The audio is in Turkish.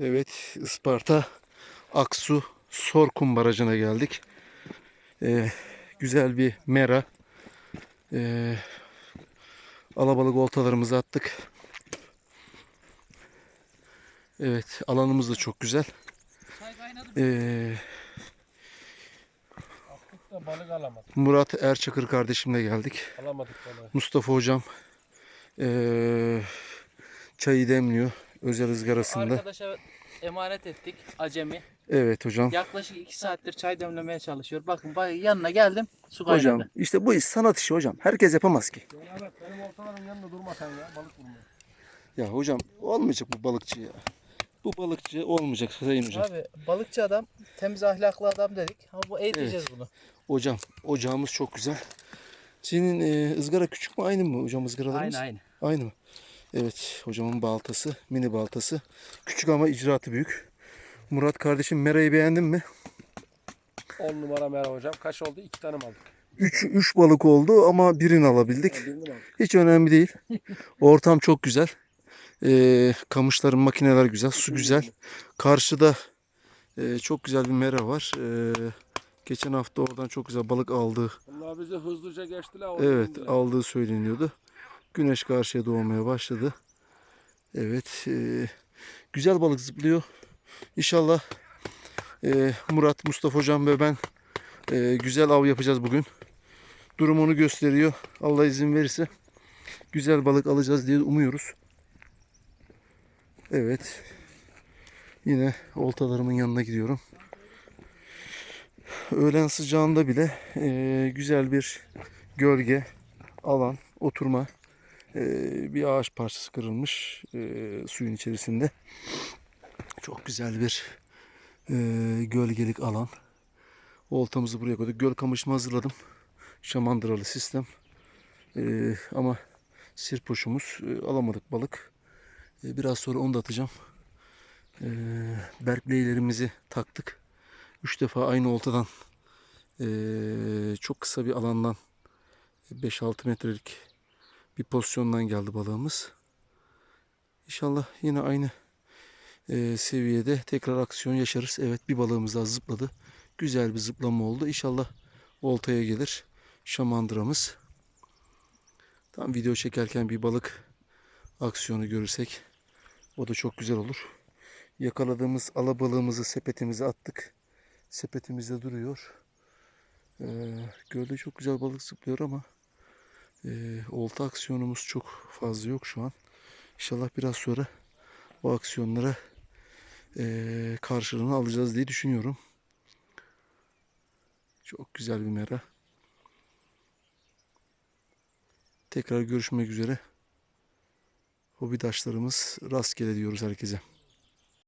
Evet, Isparta Aksu Sorkum Barajı'na geldik. Ee, güzel bir mera. Ee, alabalık oltalarımızı attık. Evet, alanımız da çok güzel. Ee, balık alamadık. Murat Erçakır kardeşimle geldik. Alamadık balığı. Mustafa hocam ee, çayı demliyor özel ızgarasında. Arkadaşa emanet ettik acemi. Evet hocam. Yaklaşık 2 saattir çay demlemeye çalışıyor. Bakın bak yanına geldim su kaynadı. Hocam işte bu iş sanat işi hocam. Herkes yapamaz ki. Evet benim ortalarım yanında durma sen ya balık vurma. Ya hocam olmayacak bu balıkçı ya. Bu balıkçı olmayacak Sayın hocam. Abi balıkçı adam, temiz ahlaklı adam dedik. Ama bu eğiteceğiz bunu. Hocam ocağımız çok güzel. Senin e, ızgara küçük mü aynı mı hocam ızgaralarımız? Aynı aynı. Aynı mı? Evet hocamın baltası mini baltası. Küçük ama icraatı büyük. Murat kardeşim merayı beğendin mi? 10 numara merhaba hocam. Kaç oldu? 2 tane mi aldık? 3 3 balık oldu ama birini alabildik. Ha, Birini mi aldık? Hiç önemli değil. Ortam çok güzel. Ee, kamışların makineler güzel. Su güzel. Karşıda e, çok güzel bir mera var. Ee, geçen hafta oradan çok güzel balık aldığı, Bunlar bizi hızlıca geçtiler. evet aldığı söyleniyordu. Güneş karşıya doğmaya başladı. Evet, e, güzel balık zıplıyor. İnşallah e, Murat, Mustafa hocam ve ben e, güzel av yapacağız bugün. Durum onu gösteriyor. Allah izin verirse güzel balık alacağız diye umuyoruz. Evet. Yine oltalarımın yanına gidiyorum. Öğlen sıcağında bile e, güzel bir gölge, alan, oturma. E, bir ağaç parçası kırılmış e, suyun içerisinde. Çok güzel bir e, gölgelik alan. Oltamızı buraya koyduk. Göl kamışımı hazırladım. Şamandıralı sistem. Ama sirpoşumuz alamadık balık. Biraz sonra onu da atacağım. Berkleylerimizi taktık. Üç defa aynı oltadan çok kısa bir alandan 5-6 metrelik bir pozisyondan geldi balığımız. İnşallah yine aynı e, seviyede tekrar aksiyon yaşarız. Evet bir balığımız daha zıpladı. Güzel bir zıplama oldu. İnşallah oltaya gelir şamandıramız. Tam video çekerken bir balık aksiyonu görürsek o da çok güzel olur. Yakaladığımız alabalığımızı sepetimize attık. Sepetimizde duruyor. Ee, gölde çok güzel balık zıplıyor ama e, olta aksiyonumuz çok fazla yok şu an. İnşallah biraz sonra o aksiyonlara e, karşılığını alacağız diye düşünüyorum. Çok güzel bir mera. Tekrar görüşmek üzere. Hobidaşlarımız rastgele diyoruz herkese.